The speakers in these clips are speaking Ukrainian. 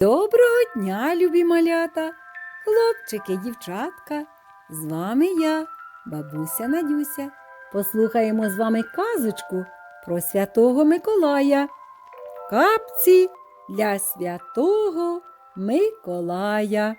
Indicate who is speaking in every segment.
Speaker 1: Доброго дня, любі малята, хлопчики, дівчатка. З вами я, бабуся Надюся. Послухаємо з вами казочку про святого Миколая. Капці для святого Миколая.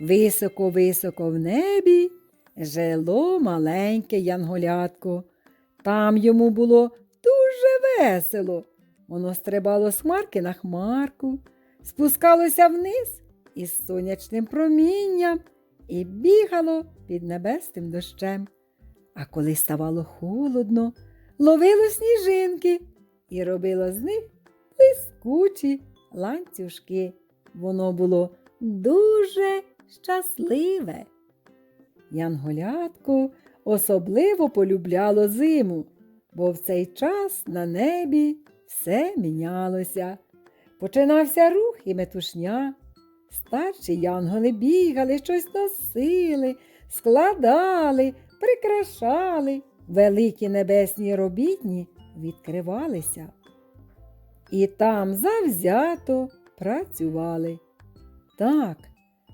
Speaker 1: Високо-високо в небі жило маленьке янголятко. Там йому було дуже весело. Воно стрибало з хмарки на хмарку, спускалося вниз із сонячним промінням і бігало під небесним дощем. А коли ставало холодно, ловило сніжинки і робило з них блискучі ланцюжки. Воно було дуже щасливе. Янголятко особливо полюбляло зиму, бо в цей час на небі все мінялося. Починався рух і метушня. Старші янголи бігали, щось носили, складали, прикрашали. Великі небесні робітні відкривалися. І там завзято працювали. Так,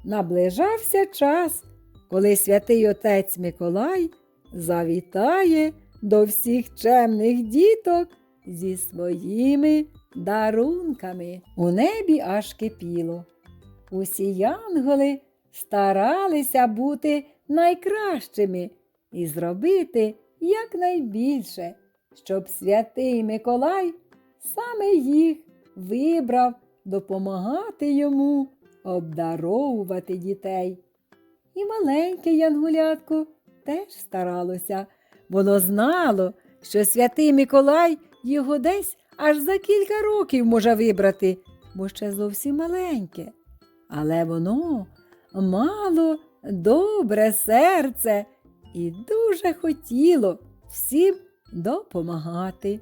Speaker 1: наближався час, коли святий отець Миколай завітає до всіх чемних діток зі своїми дарунками. У небі аж кипіло. Усі янголи старалися бути найкращими і зробити якнайбільше, щоб святий Миколай саме їх вибрав допомагати йому обдаровувати дітей. І маленьке янгулятко теж старалося. Воно знало, що святий Миколай його десь аж за кілька років може вибрати, бо ще зовсім маленьке. Але воно мало добре серце і дуже хотіло всім допомагати.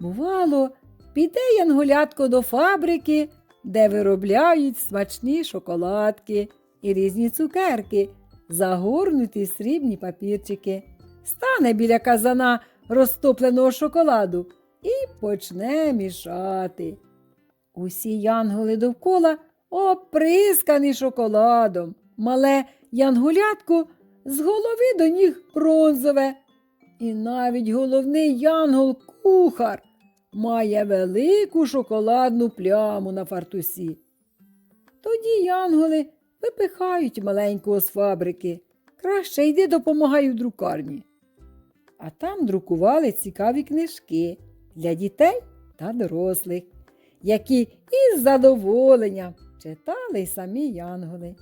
Speaker 1: Бувало, піде янгулятко до фабрики, де виробляють смачні шоколадки і різні цукерки, загорнуті срібні папірчики, стане біля казана розтопленого шоколаду і почне мішати. Усі янголи довкола оприскані шоколадом. Мале янгулятко з голови до ніг бронзове. І навіть головний янгол кухар має велику шоколадну пляму на фартусі. Тоді янголи випихають маленького з фабрики. Краще йди допомагай у друкарні. А там друкували цікаві книжки для дітей та дорослих, які із задоволенням читали й самі янголи.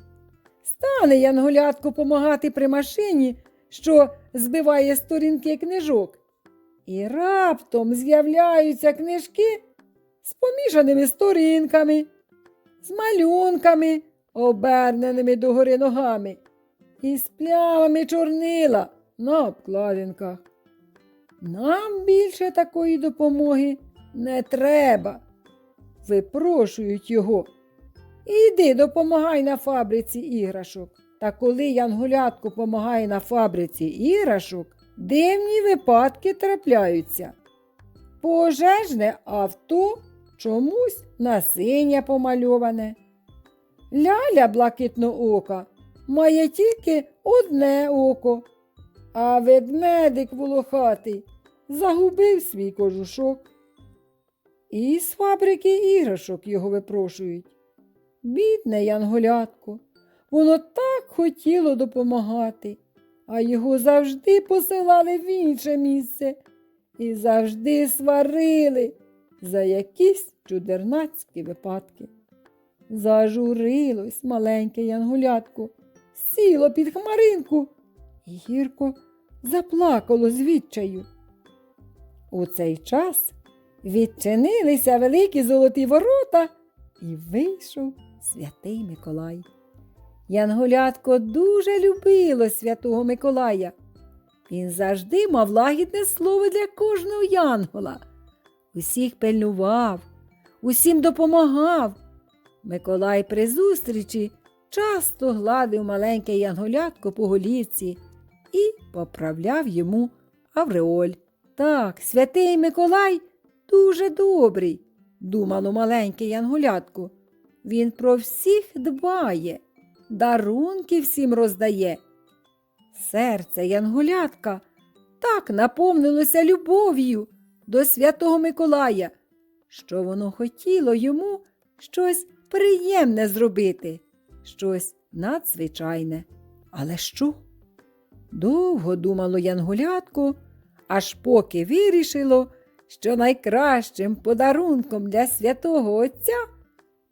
Speaker 1: Стане янголятко помагати при машині, що збиває сторінки книжок. І раптом з'являються книжки з помішаними сторінками, з малюнками, оберненими догори ногами, і з плямами чорнила на обкладинках. Нам більше такої допомоги не треба. Випрошують його. Іди допомагай на фабриці іграшок. Та коли янгулятко помагає на фабриці іграшок, дивні випадки трапляються. Пожежне авто чомусь на синє помальоване. Ляля блакитноока має тільки одне око, а ведмедик волохатий загубив свій кожушок. І з фабрики іграшок його випрошують. Бідне янголятко, воно так хотіло допомагати, а його завжди посилали в інше місце і завжди сварили за якісь чудернацькі випадки. Зажурилось маленьке янгулятко, сіло під хмаринку і гірко заплакало з відчаю. У цей час відчинилися великі золоті ворота і вийшов святий Миколай. Янголятко дуже любило святого Миколая. Він завжди мав лагідне слово для кожного янгола. Усіх пильнував, усім допомагав. Миколай при зустрічі часто гладив маленьке янголятко по голівці і поправляв йому авреоль. Так, святий Миколай дуже добрий, думало маленьке янгулятко. він про всіх дбає, дарунки всім роздає. Серце Янгулятка так наповнилося любов'ю до святого Миколая, що воно хотіло йому щось приємне зробити, щось надзвичайне. Але що? Довго думало Янгулятко, аж поки вирішило, що найкращим подарунком для святого Отця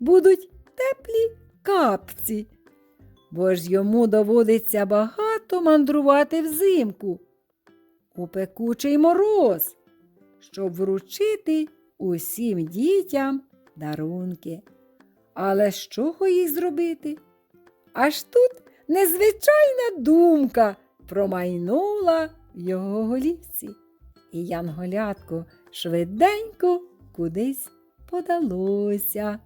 Speaker 1: будуть теплі капці, бо ж йому доводиться багато мандрувати взимку у пекучий мороз, щоб вручити усім дітям дарунки. Але з чого їх зробити? Аж тут незвичайна думка промайнула його голівці, і Янголятко швиденько кудись подалося.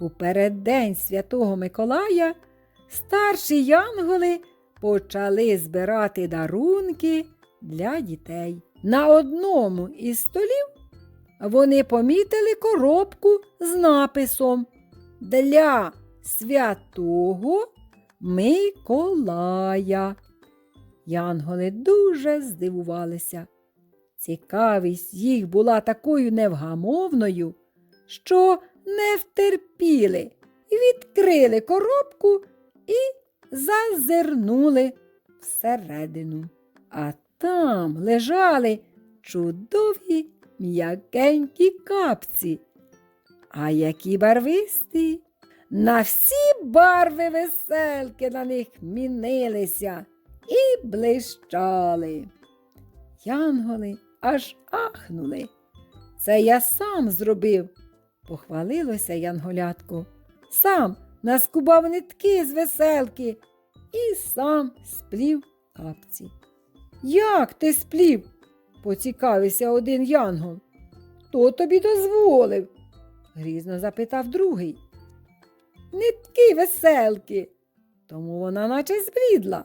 Speaker 1: У переддень святого Миколая старші янголи почали збирати дарунки для дітей. На одному із столів вони помітили коробку з написом Для святого Миколая. Янголи дуже здивувалися. Цікавість їх була такою невгамовною, що не втерпіли, відкрили коробку і зазирнули всередину. А там лежали чудові м'якенькі капці. А які барвисті! На всі барви веселки на них мінилися і блищали. Янголи аж ахнули. Це я сам зробив, похвалилося Янголятко. Сам наскубав нитки з веселки і сам сплів капці. Як ти сплів? поцікавився один янгол. Хто тобі дозволив? грізно запитав другий. Нитки веселки. Тому вона наче зблідла.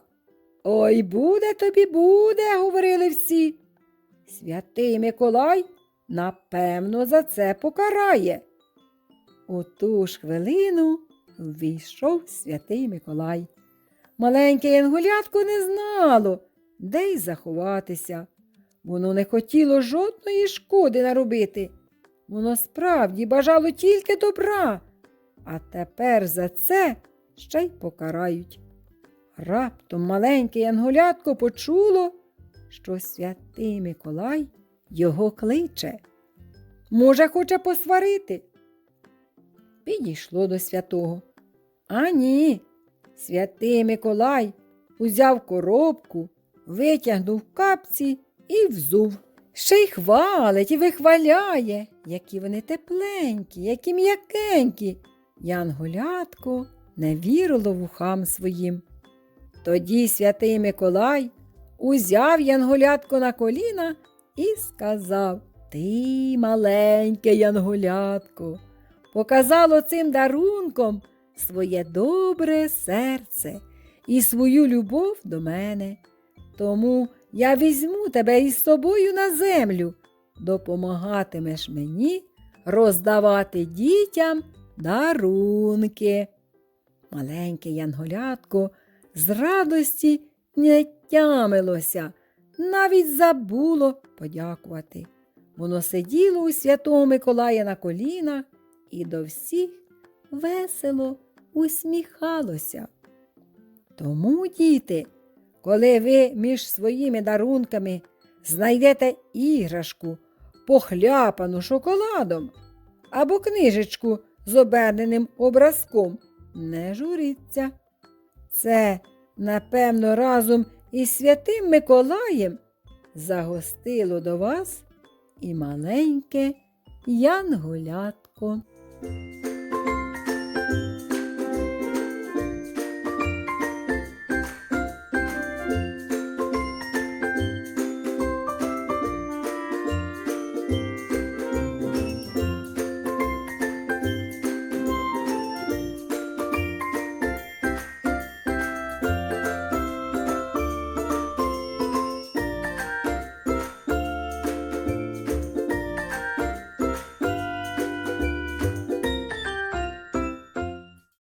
Speaker 1: Ой, буде тобі, буде, говорили всі. Святий Миколай, напевно, за це покарає. У ту ж хвилину ввійшов святий Миколай. Маленьке янгулятко не знало, де й заховатися. Воно не хотіло жодної шкоди наробити. Воно справді бажало тільки добра, а тепер за це ще й покарають. Раптом маленьке янгулятко почуло, що святий Миколай його кличе. Може, хоче посварити. Підійшло до святого. А ні, святий Миколай узяв коробку, витягнув капці і взув. Ще й хвалить і вихваляє, які вони тепленькі, які м'якенькі. Янголятко не вірило вухам своїм. Тоді святий Миколай узяв янголятко на коліна і сказав Ти, маленьке янголятко, показало цим дарунком своє добре серце і свою любов до мене. Тому я візьму тебе із собою на землю, допомагатимеш мені роздавати дітям дарунки. Маленьке янголятко з радості не тямилося, навіть забуло подякувати. Воно сиділо у святого Миколая на колінах і до всіх весело усміхалося. Тому, діти, коли ви між своїми дарунками знайдете іграшку, похляпану шоколадом або книжечку з оберненим образком, не журіться. Це, напевно, разом із святим Миколаєм загостило до вас і маленьке янголятко.